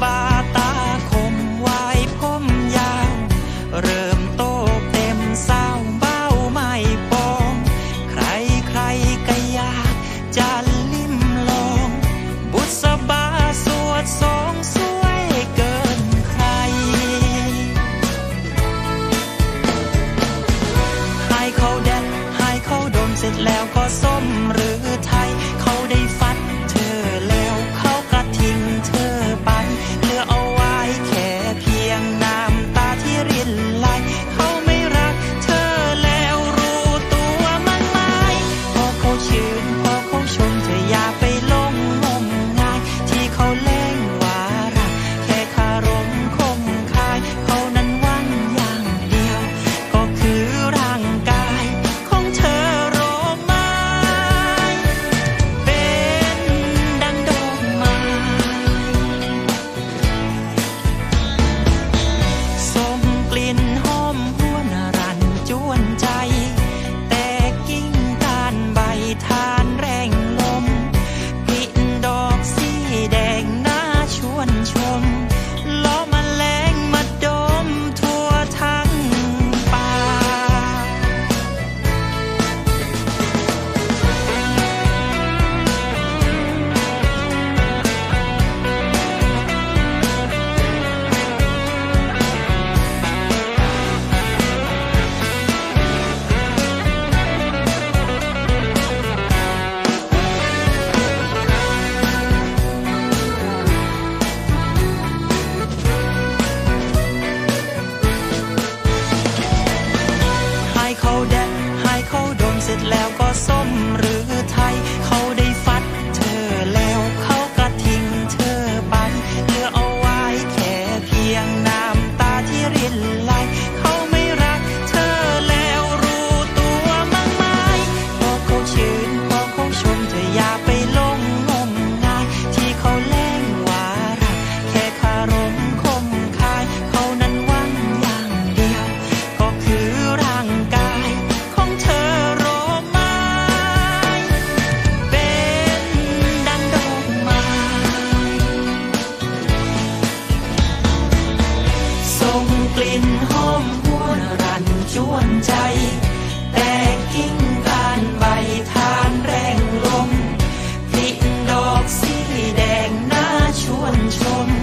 by. แต่กิ่งก้านใบทานแรงลมพลิกดอกสีแดงน่าชวนชม